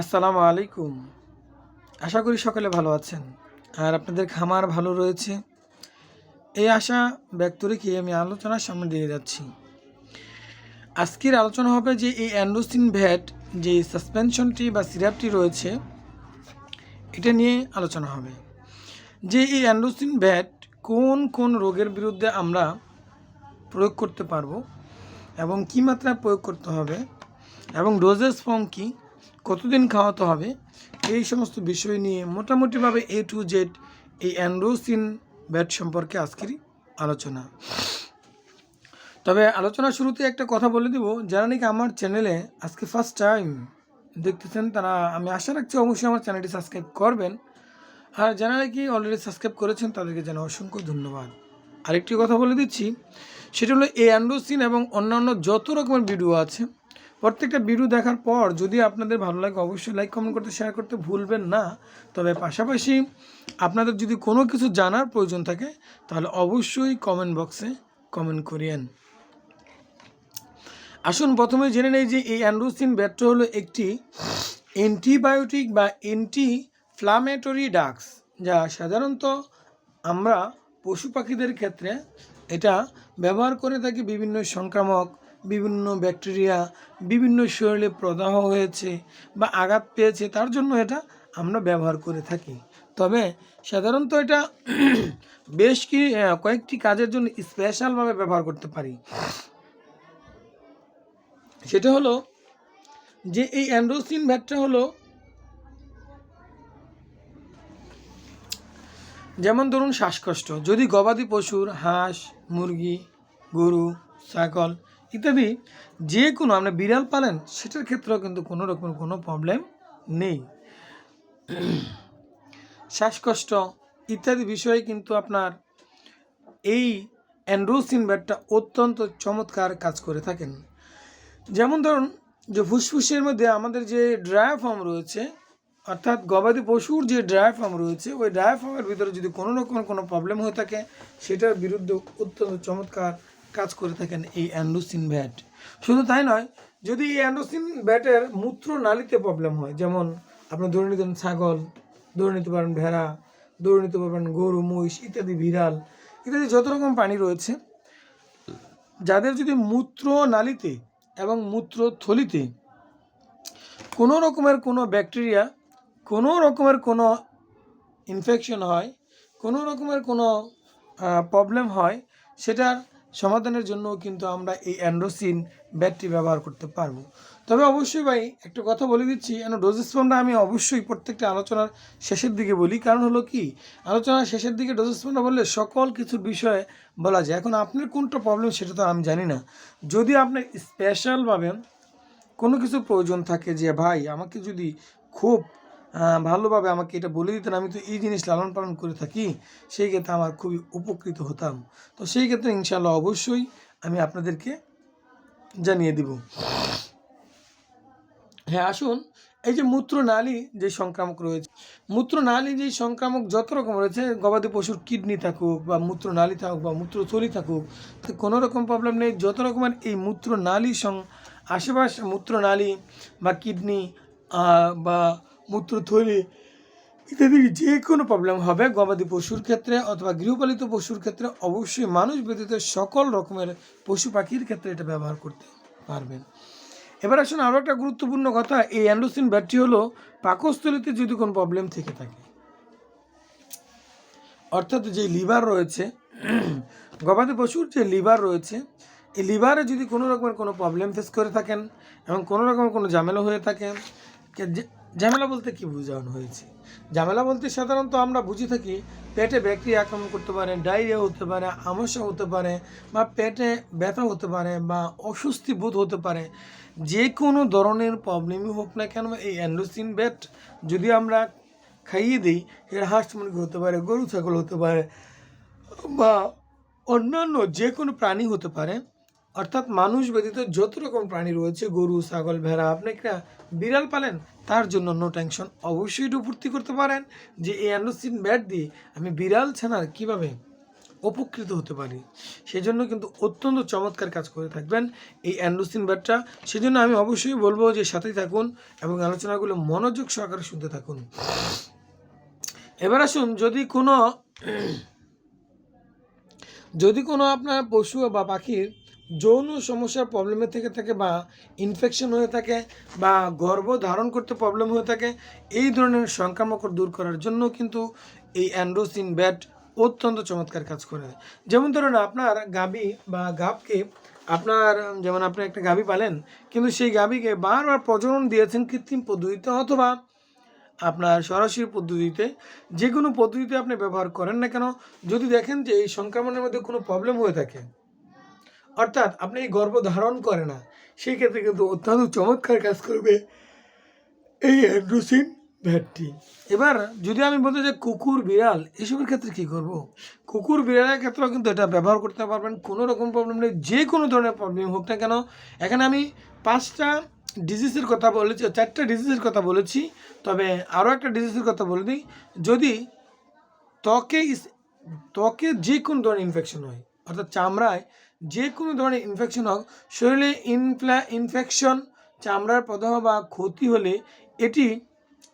আসসালামু আলাইকুম। আশা করি সকলে ভালো আছেন। আর আপনাদের খামার ভালো রয়েছে? এই আশা ব্যক্ত রেখে আমি আলোচনার সামনে দিয়ে যাচ্ছি। আজকের আলোচনা হবে যে এই অ্যান্ডোসিন ভ্যাট যে সাসপেনশনটি বা সিরাপটি রয়েছে, এটা নিয়ে আলোচনা হবে। যে এই অ্যান্ডোসিন ভ্যাট কোন কোন রোগের বিরুদ্ধে আমরা প্রয়োগ করতে পারব এবং কী মাত্রায় প্রয়োগ করতে হবে এবং ডোজেস ফর্ম কী কতদিন খাওয়াতে হবে? এই সমস্ত বিষয় নিয়ে মোটামুটিভাবে এ টু জেড এই অ্যান্ড্রোসিন ব্যাট সম্পর্কে আজকেরই আলোচনা। তবে আলোচনা শুরুতে একটা কথা বলে দিব। যারা নাকি আমার চ্যানেলে আজকে ফার্স্ট টাইম দেখতেছেন, তারা আমি আশা রাখছি অবশ্যই আমার চ্যানেলটি সাবস্ক্রাইব করবেন। আর যারা নাকি অলরেডি সাবস্ক্রাইব করেছেন, তাদেরকে জানা অসংখ্য ধন্যবাদ। আরেকটি কথা বলে দিচ্ছি, সেটা হলো এই অ্যান্ড্রোসিন এবং অন্যান্য যত রকমের ভিডিও আছে প্রত্যেকটা ভিডিও দেখার পর যদি আপনাদের ভালো লাগে, অবশ্যই লাইক কমেন্ট করতে শেয়ার করতে ভুলবেন না। তবে পাশাপাশি আপনাদের যদি কোনো কিছু জানার প্রয়োজন থাকে, তাহলে অবশ্যই কমেন্ট বক্সে কমেন্ট করিয়েন। আসুন প্রথমে জেনে নেই যে এই অ্যান্ড্রোসিন ব্যাটটা হলো একটি অ্যান্টিবায়োটিক বা অ্যান্টি ফ্লামেটরি ডাক্স যা সাধারণত আমরা পশু পাখিদের ক্ষেত্রে এটা ব্যবহার করে থাকি বিভিন্ন সংক্রামক বিভিন্ন ব্যাকটেরিয়া বিভিন্ন শরীরে প্রদাহ হয়েছে বা আঘাত পেয়েছে, তার জন্য এটা আমরা ব্যবহার করে থাকি। তবে সাধারণত এটা বেশ কি কয়েকটি কাজের জন্য স্পেশালভাবে ব্যবহার করতে পারি। সেটা হলো যে এই অ্যান্ড্রোসিন ভ্যাটটা হলো যেমন ধরুন শ্বাসকষ্ট, যদি গবাদি পশুর হাঁস, মুরগি, গরু, ছাগল ইত্যাদি, যে কোনো আপনি বিড়াল পালেন, সেটার ক্ষেত্রেও কিন্তু কোনো রকমের কোনো প্রবলেম নেই। শ্বাসকষ্ট ইত্যাদি বিষয়ে কিন্তু আপনার এই অ্যান্ড্রোসিন ব্যাটটা অত্যন্ত চমৎকার কাজ করে থাকেন। যেমন ধরুন, যে ফুসফুসের মধ্যে আমাদের যে ড্রাই ফর্ম রয়েছে, অর্থাৎ গবাদি পশুর যে ড্রাই ফার্ম রয়েছে, ওই ড্রাই ফার্মের ভিতরে যদি কোনো রকমের কোনো প্রবলেম হয়ে থাকে, সেটার বিরুদ্ধে অত্যন্ত চমৎকার কাজ করে থাকেন এই অ্যান্ডোসিন ভ্যাট শুধু তাই নয়, যদি এই অ্যান্ডোসিন ভ্যাটের মূত্র নালীতে প্রবলেম হয়, যেমন আপনি ধরে নিতেন ছাগল, ধরে নিতে পারেন ভেড়া, ধরে নিতে পারবেন গরু, মহিষ ইত্যাদি, বিড়াল ইত্যাদি যত রকম প্রাণী রয়েছে, যাদের যদি মূত্র নালীতে এবং মূত্র থলিতে কোনো রকমের কোনো ব্যাকটেরিয়া, কোনো রকমের কোনো ইনফেকশন হয়, কোনো রকমের কোনো প্রবলেম হয়, সেটার সমাধানের জন্য কিন্তু আমরা এই অ্যান্ড্রোসিন ব্যাটটি ব্যবহার করতে পারব। তবে অবশ্যই ভাই, একটা কথা বলে দিচ্ছি ডোজেস ফর্মটা আমি অবশ্যই প্রত্যেকটা আলোচনার শেষের দিকে বলি। কারণ হলো কি, আলোচনার শেষের দিকে ডোজেস ফর্মটা বললে সকল কিছুর বিষয়ে বলা যায়। এখন আপনার কোনটা প্রবলেম সেটা তো আমি জানি না। যদি আপনার স্পেশালভাবে কোনো কিছু প্রয়োজন থাকে যে, ভাই, আমাকে যদি খুব ভালোভাবে আমাকে এটা বলে দিতেন। আমি তো এই জিনিস লালন পালন করে থাকি, সেই ক্ষেত্রে আমার খুবই উপকৃত হতাম। তো সেই ক্ষেত্রে ইনশাল্লাহ অবশ্যই আমি আপনাদেরকে জানিয়ে দিব। হ্যাঁ আসুন। এই যে মূত্রনালী যে সংক্রামক রয়েছে মূত্রনালী যে সংক্রামক যত রকম রয়েছে, গবাদি পশুর কিডনি থাকুক বা মূত্রনালী থাকুক বা মূত্র মূত্রথলি থাকুক, তো কোনো রকম প্রবলেম নেই। যত রকমের এই মূত্রনালী সং আশেপাশ মূত্রনালী বা কিডনি বা মূত্রথলি ইত্যাদি যে কোনো প্রবলেম হবে, গবাদি পশুর ক্ষেত্রে অথবা গৃহপালিত পশুর ক্ষেত্রে অবশ্যই মানুষ ব্যতীত সকল রকমের পশু পাখির ক্ষেত্রে এটা ব্যবহার করতে পারবেন। এবার আসুন আরও একটা গুরুত্বপূর্ণ কথা, এই অ্যান্ডোসিন ব্যাটটি হলো পাকস্থলিতে যদি কোনো প্রবলেম থেকে থাকে। অর্থাৎ যে লিভার রয়েছে, গবাদি পশুর যে লিভার রয়েছে, এই লিভারে যদি কোনো রকমের কোনো প্রবলেম ফেস করে থাকেন এবং কোনো রকমের কোনো ঝামেলা হয়ে থাকে কে- যে- ঝামেলা বলতে কি বোঝানো হয়েছে? ঝামেলা বলতে সাধারণত আমরা বুঝে থাকি পেটে ব্যাকটেরিয়া আক্রমণ করতে পারে, ডায়রিয়া হতে পারে আমস্যা হতে পারে বা পেটে ব্যথা হতে পারে বা অস্বস্তি বোধ হতে পারে। যে কোনো ধরনের প্রবলেমই হোক না কেন, এই অ্যান্ডোসিন ব্যাট যদি আমরা খাইয়ে দিই, এর হাঁস মুরগি হতে পারে, গরু, ছাগল হতে পারে বা অন্যান্য যে কোনো প্রাণী হতে পারে অর্থাৎ মানুষ ব্যতীত যত রকম প্রাণী রয়েছে, গরু, ছাগল, ভেড়া, আপনি একটা বিড়াল পালেন, তার জন্য নো টেনশন অবশ্যই এটা ভর্তি করতে পারেন যে এই অ্যান্ডোসিন ব্যাট দিয়ে আমি বিড়াল ছানার কীভাবে উপকৃত হতে পারি। সেই জন্য কিন্তু অত্যন্ত চমৎকার কাজ করে থাকবেন এই অ্যান্ডোসিন ব্যাটটা। সেজন্য আমি অবশ্যই বলব যে সাথেই থাকুন এবং আলোচনাগুলো মনোযোগ সহকারে শুনতে থাকুন। এবার আসুন, যদি কোনো যদি কোনো আপনার পশু বা পাখির যৌন সমস্যার প্রবলেমে থেকে থাকে বা ইনফেকশন হয়ে থাকে বা গর্ভ ধারণ করতে প্রবলেম হয়ে থাকে, এই ধরনের সংক্রামক দূর করার জন্য কিন্তু এই অ্যান্ড্রোসিন ব্যাট অত্যন্ত চমৎকার কাজ করে। যেমন ধরুন আপনার গাবি বা গাবকে আপনার, যেমন আপনি একটা গাবি পালেন, কিন্তু সেই গাবিকে বারবার প্রজনন দিয়েছেন কৃত্রিম পদ্ধতিতে অথবা আপনার সরাসরি পদ্ধতিতে, যে কোনো পদ্ধতিতে আপনি ব্যবহার করেন না কেন, যদি দেখেন যে এই সংক্রমণের মধ্যে কোনো প্রবলেম হয়ে থাকে। অর্থাৎ আপনি গর্ভ ধারণ করে না, সেই ক্ষেত্রে কিন্তু অত্যন্ত চমৎকার কাজ করবে এই অ্যান্ড্রোসিন ভ্যাটটি। এবার যদি আমি বলতে যে কুকুর বিড়াল, এসবের ক্ষেত্রে কী করব? কুকুর বিড়ালের ক্ষেত্রেও কিন্তু এটা ব্যবহার করতে পারবেন, কোনো রকম প্রবলেম নেই, যে কোনো ধরনের প্রবলেম হোক না কেন। এখানে আমি পাঁচটা ডিজিজের কথা বলেছি, চারটা ডিজিজের কথা বলেছি, তবে আরও একটা ডিজিজের কথা বলে দিই। যদি ত্বকে ত্বকে যে কোনো ধরনের ইনফেকশন হয়, অর্থাৎ চামড়ায় যে কোনো ধরনের ইনফেকশন হোক, শরীরে ইনফ্লা ইনফেকশন চামড়ার প্রদাহ বা ক্ষতি হলে এটি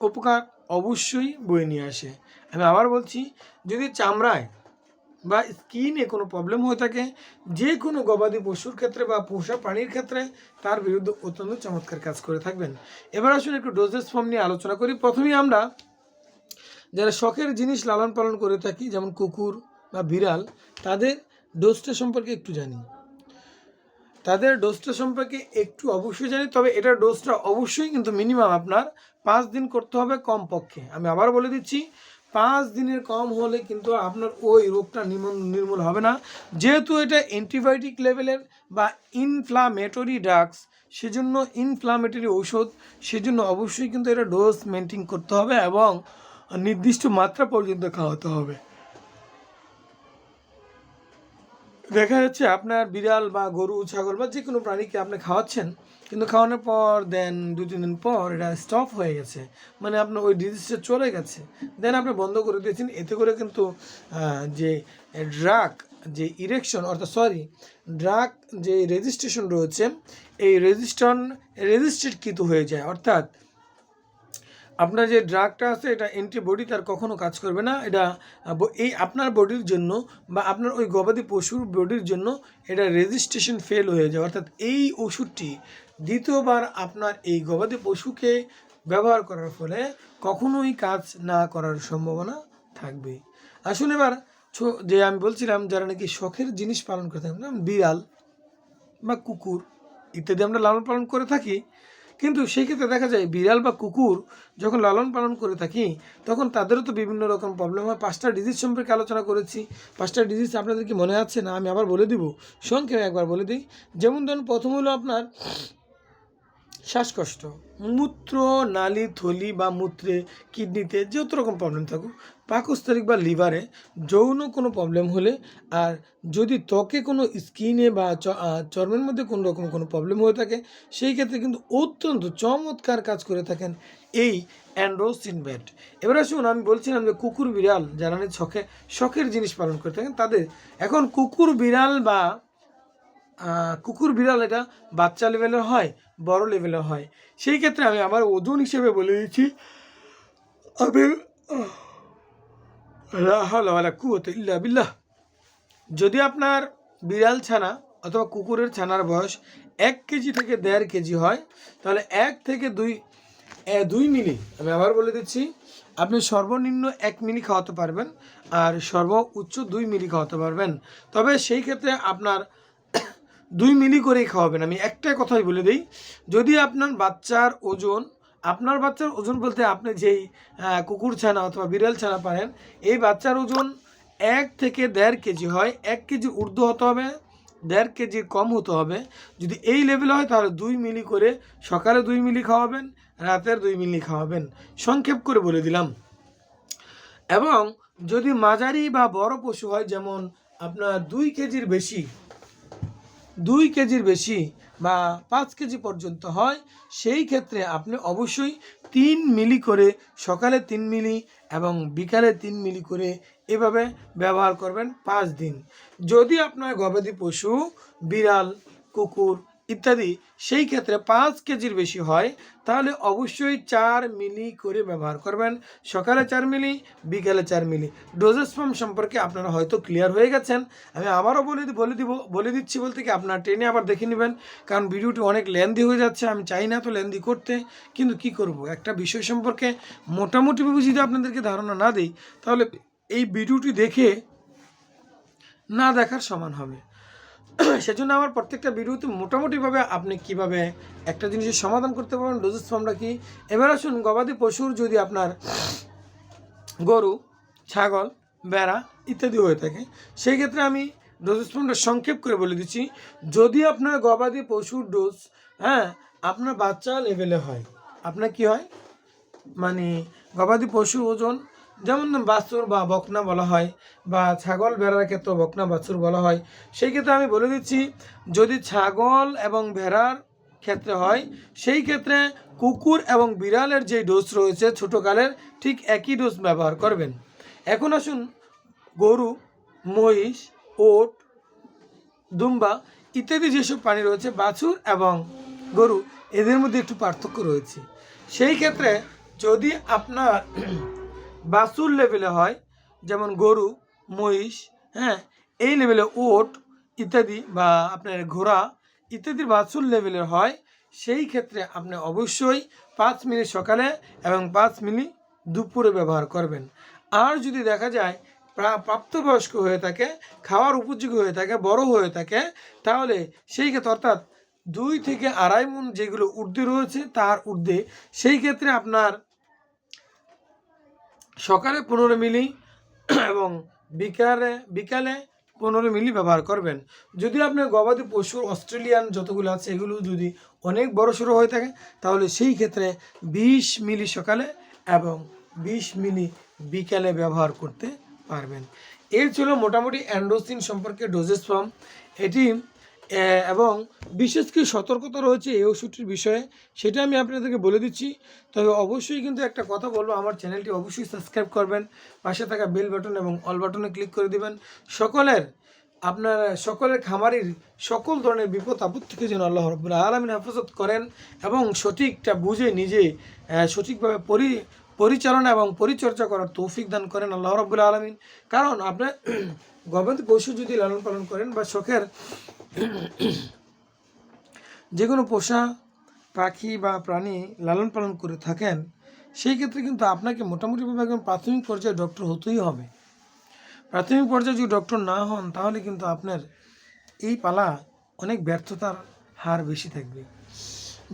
উপকার অবশ্যই বয়ে নিয়ে আসে। আমি আবার বলছি, যদি চামড়ায় বা স্কিনে কোনো প্রবলেম হয়ে থাকে, যে কোনো গবাদি পশুর ক্ষেত্রে বা পোষা প্রাণীর ক্ষেত্রে তার বিরুদ্ধে অত্যন্ত চমৎকার কাজ করে থাকবেন। এবার আসুন একটু ডোজেস ফর্ম নিয়ে আলোচনা করি। প্রথমেই আমরা যারা শখের জিনিস লালন পালন করে থাকি, যেমন কুকুর বা বিড়াল, তাদের ডোজটা সম্পর্কে একটু জানি। তাদের ডোজটা সম্পর্কে একটু অবশ্যই জানি, তবে এটার ডোজটা অবশ্যই কিন্তু মিনিমাম আপনার পাঁচ দিন করতে হবে কম পক্ষে আমি আবার বলে দিচ্ছি, পাঁচ দিনের কম হলে কিন্তু আপনার ওই রোগটা নির্মূল হবে না। যেহেতু এটা অ্যান্টিবায়োটিক লেভেলের বা ইনফ্লামেটরি ড্রাগস সেজন্য ইনফ্লামেটরি ঔষধ, সেজন্য অবশ্যই কিন্তু এটা ডোজ মেনটেন করতে হবে এবং নির্দিষ্ট মাত্রা পর্যন্ত খাওয়াতে হবে। দেখা যাচ্ছে আপনার বিড়াল বা গরু, ছাগল বা যে কোনো প্রাণীকে আপনি খাওয়াচ্ছেন, কিন্তু খাওয়ানোর পর দেন দু, তিন দিন পর এটা স্টপ হয়ে গেছে। মানে আপনার ওই ডিজিজটা চলে গেছে। দেন আপনি বন্ধ করে দিয়েছেন। এতে করে কিন্তু যে ড্রাগ যে ইরেকশন অর্থাৎ সরি ড্রাগ যে রেজিস্ট্রেশন রয়েছে, এই রেজিস্ট্রন রেজিস্ট্রেট কিন্তু হয়ে যায়। অর্থাৎ আপনার যে ড্রাগটা আছে, এটা অ্যান্টিবডি তার কখনো কাজ করবে না। এটা এই আপনার বডির জন্য বা আপনার ওই গবাদি পশুর বডির জন্য এটা রেজিস্ট্রেশন ফেল হয়ে যায়। অর্থাৎ এই ওষুধটি দ্বিতীয়বার আপনার এই গবাদি পশুকে ব্যবহার করার ফলে কখনোই কাজ না করার সম্ভাবনা থাকবে। আসুন এবার যে আমি বলছিলাম, যারা নাকি শখের জিনিস পালন করে থাকেন বিড়াল বা কুকুর, ইত্যাদি আমরা লালন পালন করে থাকি কিন্তু সেই ক্ষেত্রে দেখা যায় বিড়াল বা কুকুর যখন লালন পালন করে থাকি, তখন তাদেরও তো বিভিন্ন রকম প্রবলেম হয়। পাঁচটা ডিজিজ সম্পর্কে আলোচনা করেছি। পাঁচটা ডিজিজ আপনাদের কি মনে আছে? না, আমি আবার বলে দিব। সংক্ষেপে একবার বলে দিই। যেমন ধরুন, প্রথম হলো আপনার শ্বাসকষ্ট। মূত্র, নালী, থলি বা মূত্রে, কিডনিতে যত রকম প্রবলেম থাকুক পাকস্থলিক বা লিভারে যৌন কোনো প্রবলেম হলে আর যদি ত্বকে কোনো স্কিনে বা চর্মের মধ্যে কোনো রকম কোনো প্রবলেম হয়ে থাকে, সেই ক্ষেত্রে কিন্তু অত্যন্ত চমৎকার কাজ করে থাকেন এই অ্যান্ড্রোসিন ব্যাট এবার আসুন, আমি বলছিলাম যে কুকুর, বিড়াল যারা শখে শখের জিনিস পালন করে থাকেন, তাদের এখন কুকুর, বিড়াল বা কুকুর, বিড়াল এটা বাচ্চা লেভেলের হয়, বড় লেভেলের হয়। সেই ক্ষেত্রে আমি আমার ওজন হিসেবে বলে দিচ্ছি। আমি ইল্লা বিল্লাহ। যদি আপনার বিড়াল ছানা অথবা কুকুরের ছানার বয়স এক কেজি থেকে দেড় কেজি হয়, তাহলে এক থেকে দুই দুই মিলি, আমি আবার বলে দিচ্ছি, আপনি সর্বনিম্ন এক মিলি খাওয়াতে পারবেন আর সর্ব উচ্চ দুই মিলি খাওয়াতে পারবেন। তবে সেই ক্ষেত্রে আপনার দুই মিলি করেই খাওয়াবেন। আমি একটাই কথাই বলে দিই, যদি আপনার বাচ্চার ওজন আপনার বাচ্চার ওজন বলতে আপনি যেই কুকুর ছানা অথবা বিড়াল ছানা পারেন, এই বাচ্চার ওজন এক থেকে দেড় কেজি হয়। এক কেজি ঊর্ধ্ব হতে হবে, দেড় কেজি কম হতে হবে। যদি এই লেভেল হয়, তাহলে দুই মিলি করে সকালে দুই মিলি খাওয়াবেন, রাতের দুই মিলি খাওয়াবেন। সংক্ষেপ করে বলে দিলাম। এবং যদি মাঝারি বা বড় পশু হয়, যেমন আপনার দুই কেজির বেশি, দুই কেজির বেশি বা পাঁচ কেজি পর্যন্ত হয়, সেই ক্ষেত্রে আপনি অবশ্যই তিন মিলি করে সকালে তিন মিলি এবং বিকালে তিন মিলি করে এভাবে ব্যবহার করবেন পাঁচ দিন। যদি আপনার গবাদি পশু, বিড়াল, কুকুর ইত্যাদি, সেই ক্ষেত্রে পাঁচ কেজির বেশি হয়, তাহলে অবশ্যই চার মিলি করে ব্যবহার করবেন। সকালে চার মিলি, বিকালে চার মিলি। ডোজেস ফর্ম সম্পর্কে আপনারা হয়তো ক্লিয়ার হয়ে গেছেন। আমি আবারও বলে বলে দিব, বলে দিচ্ছি বলতে কি আপনারা ট্রেনে আবার দেখে নেবেন। কারণ ভিডিওটি অনেক লেন্দি হয়ে যাচ্ছে, আমি চাই না তো লেন্দি করতে। কিন্তু কি করব? একটা বিষয় সম্পর্কে মোটামুটিভাবে যদি আপনাদেরকে ধারণা না দিই, তাহলে এই ভিডিওটি দেখে না দেখার সমান হবে। সেজন্য আমার প্রত্যেকটা ভিডিওতে মোটামুটিভাবে আপনি কীভাবে একটা জিনিসের সমাধান করতে পারবেন ডোজেস ফর্মটা কি? এবার আসুন, গবাদি পশুর যদি আপনার গরু, ছাগল বেড়া ইত্যাদি হয়ে থাকে, সেই ক্ষেত্রে আমি ডোজেস ফর্মটা সংক্ষেপ করে বলে দিচ্ছি। যদি আপনার গবাদি পশুর ডোজ হ্যাঁ আপনার বাচ্চা লেভেলে হয়, আপনার কি হয়? মানে গবাদি পশু ওজন যেমন বাছুর বা বকনা বলা হয় বা ছাগল ভেড়ার ক্ষেত্রে বকনা বাছুর বলা হয়, সেই ক্ষেত্রে আমি বলে দিচ্ছি, যদি ছাগল এবং ভেড়ার ক্ষেত্রে হয়, সেই ক্ষেত্রে কুকুর এবং বিড়ালের যে ডোজ রয়েছে ছোটোকালের, ঠিক একই ডোজ ব্যবহার করবেন। এখন আসুন, গরু, মহিষ, ওট, দুম্বা ইত্যাদি যেসব প্রাণী রয়েছে, বাছুর এবং গরু, এদের মধ্যে একটু পার্থক্য রয়েছে। সেই ক্ষেত্রে যদি আপনার বাছুর লেভেলে হয়, যেমন গরু, মহিষ হ্যাঁ এই লেভেলে ওট ইত্যাদি বা আপনার ঘোড়া ইত্যাদির বাছুর লেভেলের হয়, সেই ক্ষেত্রে আপনি অবশ্যই পাঁচ মিনিট সকালে এবং পাঁচ মিনিট দুপুরে ব্যবহার করবেন। আর যদি দেখা যায় প্রা- প্রাপ্তবয়স্ক হয়ে থাকে, খাওয়ার উপযোগী হয়ে থাকে, বড় হয়ে থাকে, তাহলে সেই ক্ষেত্রে অর্থাৎ দুই থেকে আড়াই মন যেগুলো ঊর্ধ্বে রয়েছে, তার ঊর্ধ্বে, সেই ক্ষেত্রে আপনার সকালে পনেরো মিলি এবং বিকালে বিকালে পনেরো মিলি ব্যবহার করবেন। যদি আপনার গবাদি পশুর অস্ট্রেলিয়ান যতগুলো আছে, এগুলো যদি অনেক বড় সড়ো হয়ে থাকে, তাহলে সেই ক্ষেত্রে বিশ মিলি সকালে এবং বিশ মিলি বিকালে ব্যবহার করতে পারবেন। এর ছিল মোটামুটি অ্যান্ড্রোসিন সম্পর্কে ডোজেস ফর্ম এটি এবং বিশেষ কি সতর্কতা রয়েছে এই ওষুধটির বিষয়ে, সেটা আমি আপনাদেরকে বলে দিচ্ছি। তবে অবশ্যই কিন্তু একটা কথা বলব, আমার চ্যানেলটি অবশ্যই সাবস্ক্রাইব করবেন, পাশে থাকা বেল বাটন এবং অল বাটনে ক্লিক করে দিবেন। সকলের, আপনার সকলের খামারির সকল ধরনের বিপদ, আপদ থেকে যেন আল্লাহ রব্বুল আলমিন হেফাজত করেন এবং সঠিকটা বুঝে নিজে সঠিকভাবে পরি, পরিচালনা এবং পরিচর্যা করার তৌফিক দান করেন আল্লাহ রব্বুল আলমিন। কারণ আপনার গবাদি পশু যদি লালন পালন করেন বা শখের যে কোনো পোষা পাখি বা প্রাণী লালন পালন করে থাকেন, সেই ক্ষেত্রে কিন্তু আপনাকে মোটামুটিভাবে একদম প্রাথমিক পর্যায়ে ডক্টর হতেই হবে। প্রাথমিক পর্যায়ে যদি ডক্টর না হন, তাহলে কিন্তু আপনার এই পালা অনেক ব্যর্থতার হার বেশি থাকবে।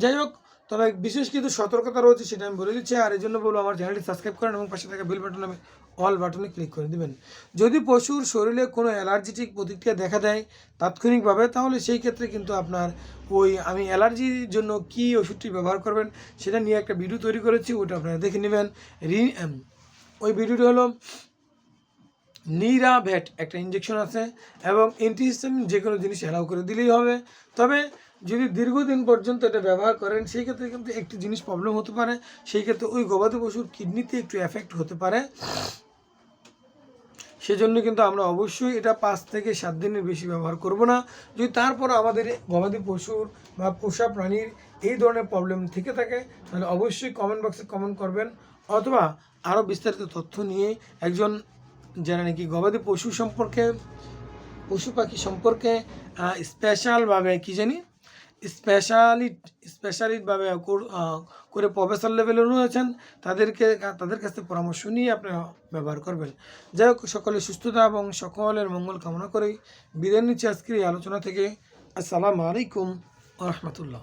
যাই হোক, তবে বিশেষ কিছু সতর্কতা রয়েছে সেটা আমি বলে দিচ্ছি, আর এই জন্য বলব আমার চ্যানেলটি সাবস্ক্রাইব করেন এবং পাশে থাকা বেল বাটনে অল বাটনে ক্লিক করে দিবেন। যদি পশুর শরীরে কোনো অ্যালার্জিটিক প্রতিক্রিয়া দেখা দেয় তাৎক্ষণিকভাবে, তাহলে সেই ক্ষেত্রে কিন্তু আপনার ওই আমি অ্যালার্জির জন্য কি ওষুধটি ব্যবহার করবেন সেটা নিয়ে একটা ভিডিও তৈরি করেছি, ওটা আপনারা দেখে নেবেন। রি ওই ভিডিওটি হলো নিরা ভ্যাট একটা ইঞ্জেকশন আছে এবং অ্যান্টিহিস্টামিন যে কোনো জিনিস অ্যালাউ করে দিলেই হবে। তবে যদি দীর্ঘদিন পর্যন্ত এটা ব্যবহার করেন, সেই ক্ষেত্রে কিন্তু একটি জিনিস প্রবলেম হতে পারে। সেই ক্ষেত্রে ওই গবাদি পশুর কিডনিতে একটু এফেক্ট হতে পারে। সেজন্য কিন্তু আমরা অবশ্যই এটা পাঁচ থেকে সাত দিনের বেশি ব্যবহার করব না। যদি তারপর আমাদের গবাদি পশুর বা পোষা প্রাণীর এই ধরনের প্রবলেম থেকে থাকে, তাহলে অবশ্যই কমেন্ট বক্সে কমেন্ট করবেন। অথবা আরও বিস্তারিত তথ্য নিয়ে একজন যারা নাকি গবাদি পশু সম্পর্কে, পশু পাখি সম্পর্কে স্পেশালভাবে কি জানি স্পেশালি স্পেশালিভাবে করে প্রফেসর লেভেলে রয়েছেন। তাদেরকে তাদের কাছ পরামর্শ নিয়ে আপনি ব্যবহার করবেন। যাই হোক সকলের সুস্থতা এবং সকলের মঙ্গল কামনা করে বিদায় নিচ্ছি আজকের এই আলোচনা থেকে। আসসালামু আলাইকুম রহমতুল্লাহ।